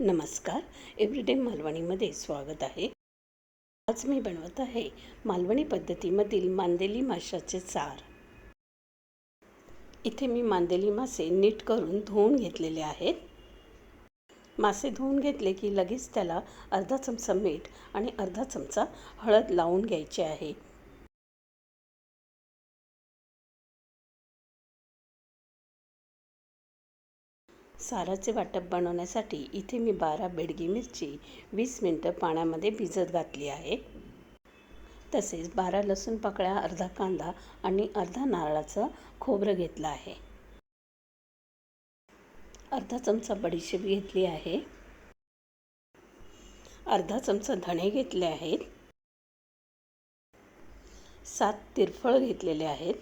नमस्कार. एव्हरीडे मालवणीमध्ये स्वागत आहे. आज मी बनवत आहे मालवणी पद्धतीमधील मांदेली माशाचे सार. इथे मी मांदेली मासे नीट करून धुवून घेतलेले आहेत. मासे धुवून घेतले की लगेच त्याला अर्धा चमचा मीठ आणि अर्धा चमचा हळद लावून घ्यायचे आहे. साराचे वाटप बनवण्यासाठी इथे मी बारा बेडगी मिरची वीस मिनटं पाण्यामध्ये भिजत घातली आहे. तसेच बारा लसूण पाकळ्या अर्धा कांदा आणि अर्धा नारळाचं खोबरं घेतलं आहे. अर्धा चमचा बडीशेप घेतली आहे. अर्धा चमचा धणे घेतले आहेत. सात तिरफळ घेतलेले आहेत.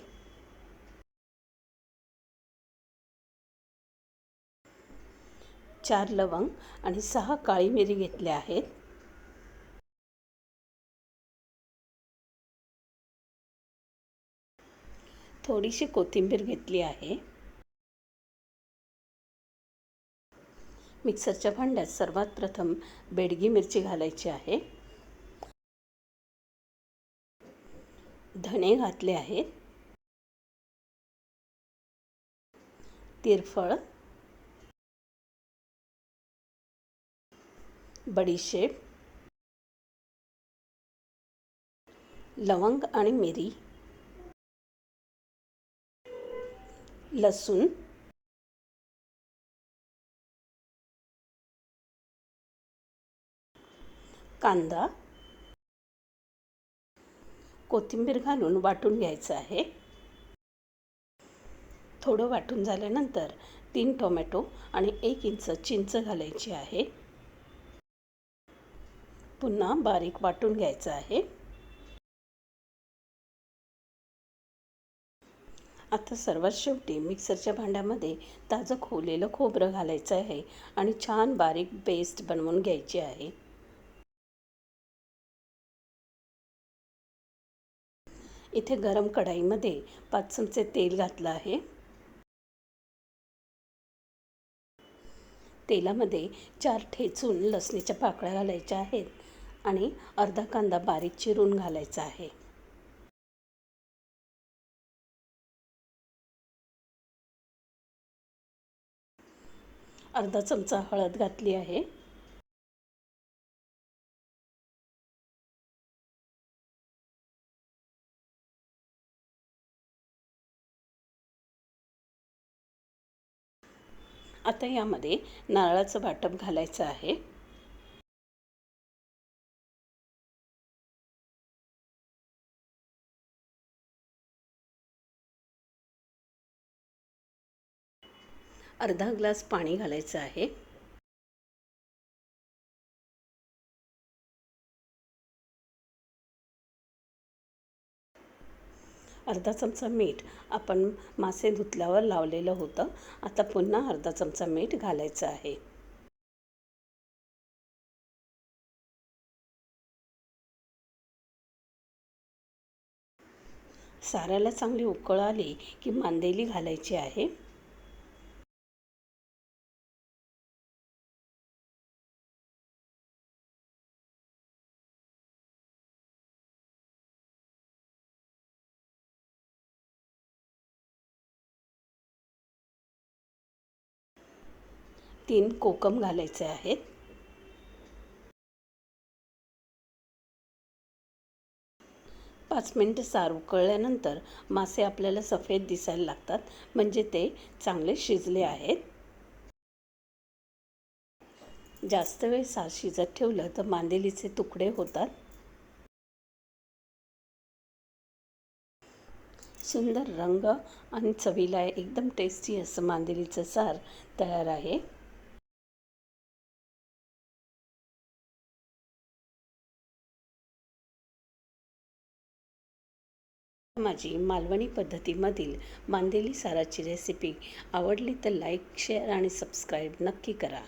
चार लवंग आणि सहा काळी मिरी घेतल्या आहेत. थोडीशी कोथिंबीर घेतली आहे. मिक्सरच्या भांड्यात सर्वात प्रथम बेडगी मिरची घालायची आहे. धणे घातले आहेत. तिरफळ बडीशेप लवंग आणि मिरी लसूण कांदा कोथिंबीर घालून वाटून घ्यायचं आहे. थोडं वाटून झाल्यानंतर तीन टोमॅटो आणि एक इंच चिंच घालायची आहे. पुन्हा बारीक वाटून घ्यायचं आहे. आता सर्वात शेवटी मिक्सरच्या भांड्यामध्ये ताजं खोलेलं खोबरं घालायचं आहे आणि छान बारीक पेस्ट बनवून घ्यायची आहे. इथे गरम कढाईमध्ये पाच चमचे तेल घातलं आहे. तेलामध्ये चार ठेचून लसणीच्या पाकळ्या घालायच्या आहेत. आणि अर्धा कांदा बारीक चिरून घालायचा आहे. अर्धा चमचा हळद घातली आहे. आता यामध्ये नारळाचं वाटप घालायचं आहे. अर्धा ग्लास पाणी घालायचं आहे. अर्धा चमचा मीठ आपण मासे धुतल्यावर लावलेलं होतं. आता पुन्हा अर्धा चमचा मीठ घालायचं आहे. साऱ्याला चांगली उकळ आली की मांदेली घालायची आहे. तीन कोकम घालायचे आहेत. पाच मिनटं सार उकळल्यानंतर मासे आपल्याला सफेद दिसायला लागतात म्हणजे ते चांगले शिजले आहेत. जास्त वेळ सार शिजत ठेवलं तर मांदेलीचे तुकडे होतात. सुंदर रंग आणि चवीला एकदम टेस्टी असं मांदेलीचं सार तयार आहे. माझी मालवणी पद्धतीमधील मांदेली साराची रेसिपी आवडली तर लाईक शेअर आणि सबस्क्राईब नक्की करा.